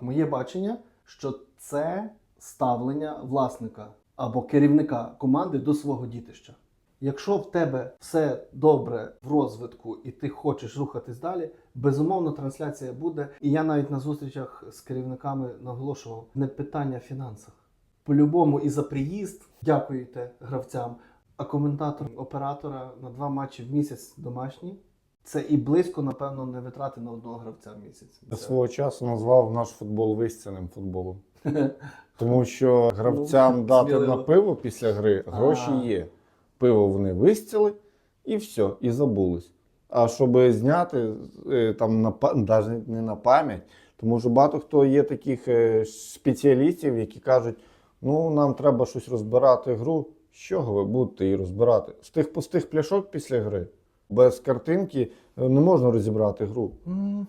Моє бачення, що це ставлення власника або керівника команди до свого дітища. Якщо в тебе все добре в розвитку і ти хочеш рухатись далі, безумовно трансляція буде. І я навіть на зустрічах з керівниками наголошував не питання в фінансах. По-любому і за приїзд дякуєте гравцям, а коментатор оператора на два матчі в місяць домашні. Це і близько, напевно, не витрати на одного гравця в місяць. Я свого часу назвав наш футбол вистинним футболом. Тому що гравцям Ну, дати сміливо. на пиво після гри гроші А. є. Пиво вони вистили і все, і забулись. А щоб зняти е, там на навіть не на пам'ять, тому що багато хто є таких е, спеціалістів, які кажуть: ну нам треба щось розбирати гру. З чого ви будете її розбирати? З тих пустих пляшок після гри. Без картинки е, не можна розібрати гру.